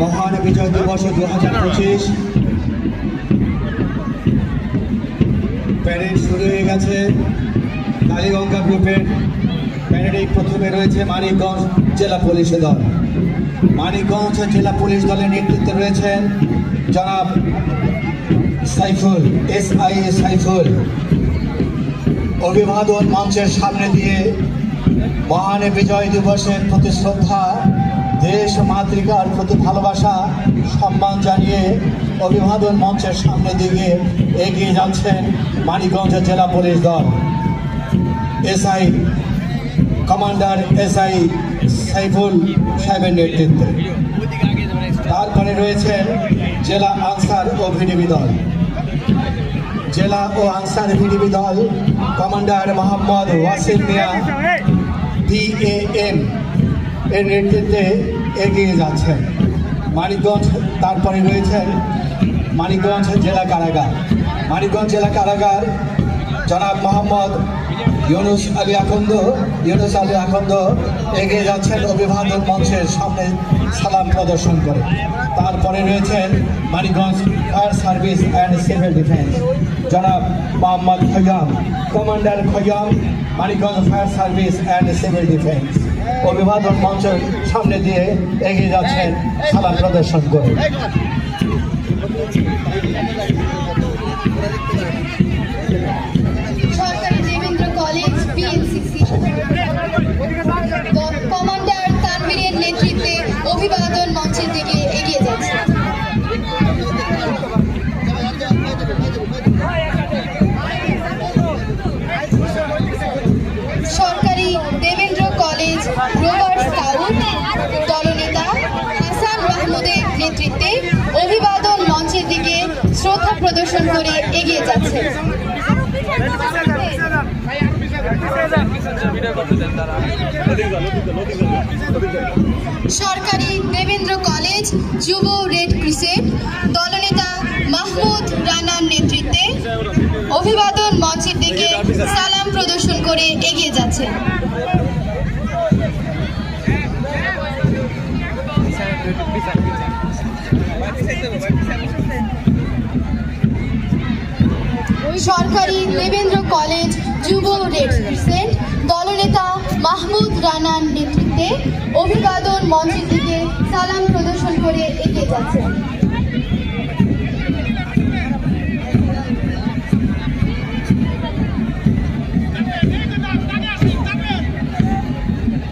মহান বিজয় দিবস দু হাজার পঁচিশ। প্যারেড শুরু হয়ে গেছে। কালীগঙ্গা গ্রুপের প্যারেডে প্রথমে রয়েছে মানিকগঞ্জ জেলা পুলিশ দল। মানিকগঞ্জ জেলা পুলিশ দলের নেতৃত্বে রয়েছেন জনাব Saiful S I A Saiful. অভিবাদন মঞ্চের সামনে দিয়ে মহান বিজয় দিবসের প্রতি শ্রদ্ধা দেশ মাতৃকার প্রতি ভালোবাসা, সম্মান জানিয়ে অভিবাদন মঞ্চের সামনে দিকে এগিয়ে যাচ্ছেন মানিকগঞ্জ জেলা পুলিশ দল। এসআই কমান্ডার এসআই সাইফুল সাহেবের নেতৃত্বে। তারপরে রয়েছেন জেলা আনসার ও ভিডিবি দল। জেলা ও আনসার ভিডিবি দল কমান্ডার মোহাম্মদ ওয়াসিম মিয়া বিএএম এর নেতৃত্বে এগিয়ে যাচ্ছেন। মানিকগঞ্জ তারপরে রয়েছেন মানিকগঞ্জ জেলা কারাগার। মানিকগঞ্জ জেলা কারাগার জনাব মোহাম্মদ ইউনুস আলী আকন্দ, ইউনুস আলী আকন্দ এগিয়ে যাচ্ছেন অভিবাদন মঞ্চের সামনে সালাম প্রদর্শন করে। তারপরে রয়েছেন Manikganj fire service and civil defence. জনাব Mohammad Khayyam, commander Khayyam, Manikganj fire service and civil defence. অভিবাদন মঞ্চের সামনে দিয়ে এগিয়ে যাচ্ছেন সালাম প্রদর্শন করে। কমান্ডার নেতৃত্বে অভিবাদন করে এগিয়ে যাচ্ছে। সরকারি দেবেন্দ্র কলেজ, যুব রেড ক্রিসেন্ট, দলনেতা মাহমুদ রানার নেতৃত্বে অভিবাদন মঞ্চের দিকে সালাম প্রদর্শন করে এগিয়ে যাচ্ছে। সরকারি দেবেন্দ্র কলেজ যুব রেড ক্রিসেন্ট দলনেতা মাহমুদ রানার নেতৃত্বে অভিবাদন মঞ্চের দিকে সালাম প্রদর্শন করে এগিয়ে যাচ্ছে